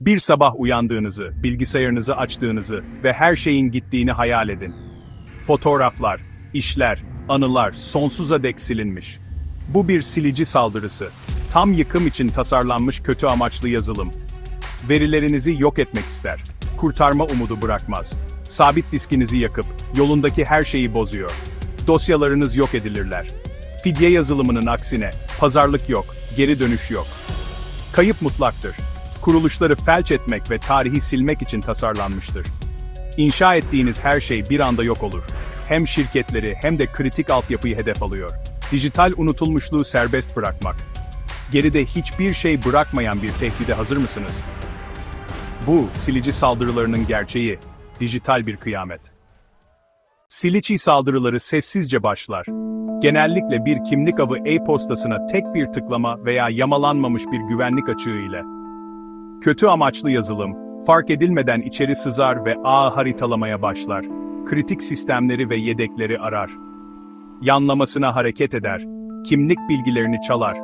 Bir sabah uyandığınızı, bilgisayarınızı açtığınızı ve her şeyin gittiğini hayal edin. Fotoğraflar, işler, anılar sonsuza dek silinmiş. Bu bir silici saldırısı. Tam yıkım için tasarlanmış kötü amaçlı yazılım. Verilerinizi yok etmek ister. Kurtarma umudu bırakmaz. Sabit diskinizi yakıp yolundaki her şeyi bozuyor. Dosyalarınız yok edilirler. Fidye yazılımının aksine pazarlık yok, geri dönüş yok. Kayıp mutlaktır. Kuruluşları felç etmek ve tarihi silmek için tasarlanmıştır. İnşa ettiğiniz her şey bir anda yok olur. Hem şirketleri hem de kritik altyapıyı hedef alıyor. Dijital unutulmuşluğu serbest bırakmak. Geride hiçbir şey bırakmayan bir tehdide hazır mısınız? Bu, silici saldırılarının gerçeği, dijital bir kıyamet. Silici saldırıları sessizce başlar. Genellikle bir kimlik avı e-postasına tek bir tıklama veya yamalanmamış bir güvenlik açığı ile. Kötü amaçlı yazılım, fark edilmeden içeri sızar ve ağ haritalamaya başlar. Kritik sistemleri ve yedekleri arar. Yanlamasına hareket eder, kimlik bilgilerini çalar,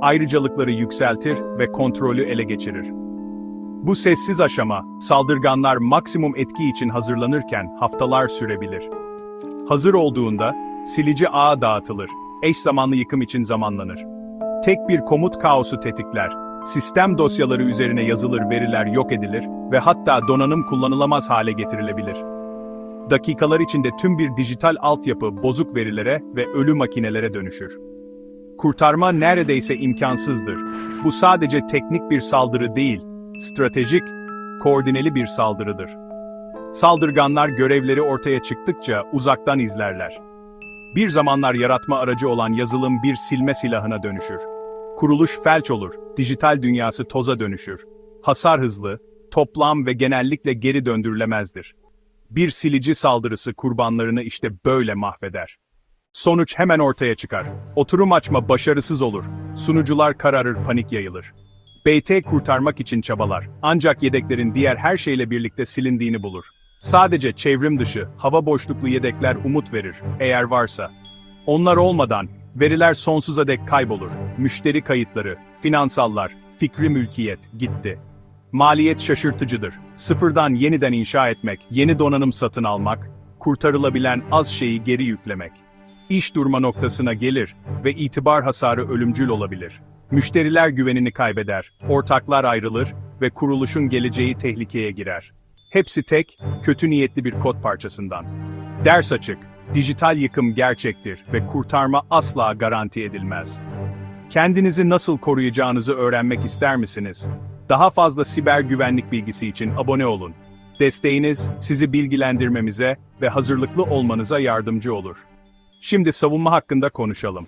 ayrıcalıkları yükseltir ve kontrolü ele geçirir. Bu sessiz aşama, saldırganlar maksimum etki için hazırlanırken haftalar sürebilir. Hazır olduğunda, silici ağa dağıtılır, eş zamanlı yıkım için zamanlanır. Tek bir komut kaosu tetikler, sistem dosyaları üzerine yazılır veriler yok edilir ve hatta donanım kullanılamaz hale getirilebilir. Dakikalar içinde tüm bir dijital altyapı bozuk verilere ve ölü makinelere dönüşür. Kurtarma neredeyse imkansızdır. Bu sadece teknik bir saldırı değil, stratejik, koordineli bir saldırıdır. Saldırganlar görevleri ortaya çıktıkça uzaktan izlerler. Bir zamanlar yaratma aracı olan yazılım bir silme silahına dönüşür. Kuruluş felç olur, dijital dünyası toza dönüşür. Hasar hızlı, toplam ve genellikle geri döndürülemezdir. Bir silici saldırısı kurbanlarını işte böyle mahveder. Sonuç hemen ortaya çıkar. Oturum açma başarısız olur. Sunucular kararır, panik yayılır. BT kurtarmak için çabalar. Ancak yedeklerin diğer her şeyle birlikte silindiğini bulur. Sadece çevrim dışı, hava boşluklu yedekler umut verir, eğer varsa. Onlar olmadan, veriler sonsuza dek kaybolur. Müşteri kayıtları, finansallar, fikri mülkiyet, gitti. Maliyet şaşırtıcıdır. Sıfırdan yeniden inşa etmek, yeni donanım satın almak, kurtarılabilen az şeyi geri yüklemek. İş durma noktasına gelir ve itibar hasarı ölümcül olabilir. Müşteriler güvenini kaybeder, ortaklar ayrılır ve kuruluşun geleceği tehlikeye girer. Hepsi tek, kötü niyetli bir kod parçasından. Ders açık, dijital yıkım gerçektir ve kurtarma asla garanti edilmez. Kendinizi nasıl koruyacağınızı öğrenmek ister misiniz? Daha fazla siber güvenlik bilgisi için abone olun. Desteğiniz sizi bilgilendirmemize ve hazırlıklı olmanıza yardımcı olur. Şimdi savunma hakkında konuşalım.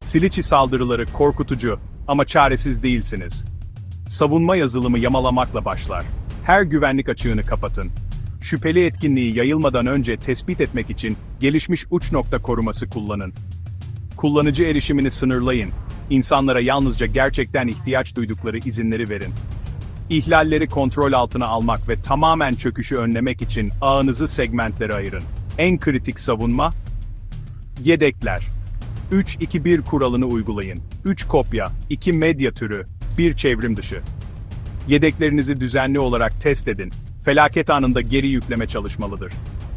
Silici saldırıları korkutucu ama çaresiz değilsiniz. Savunma yazılımı yamalamakla başlar. Her güvenlik açığını kapatın. Şüpheli etkinliği yayılmadan önce tespit etmek için gelişmiş uç nokta koruması kullanın. Kullanıcı erişimini sınırlayın. İnsanlara yalnızca gerçekten ihtiyaç duydukları izinleri verin. İhlalleri kontrol altına almak ve tamamen çöküşü önlemek için ağınızı segmentlere ayırın. En kritik savunma, yedekler. 3-2-1 kuralını uygulayın. 3 kopya, 2 medya türü, 1 çevrim dışı. Yedeklerinizi düzenli olarak test edin. Felaket anında geri yükleme çalışmalıdır.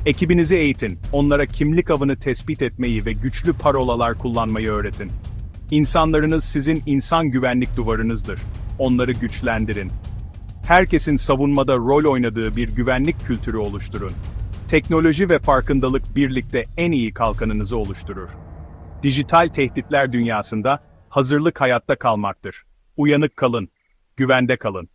Ekibinizi eğitin, onlara kimlik avını tespit etmeyi ve güçlü parolalar kullanmayı öğretin. İnsanlarınız sizin insan güvenlik duvarınızdır. Onları güçlendirin. Herkesin savunmada rol oynadığı bir güvenlik kültürü oluşturun. Teknoloji ve farkındalık birlikte en iyi kalkanınızı oluşturur. Dijital tehditler dünyasında hazırlık hayatta kalmaktır. Uyanık kalın, güvende kalın.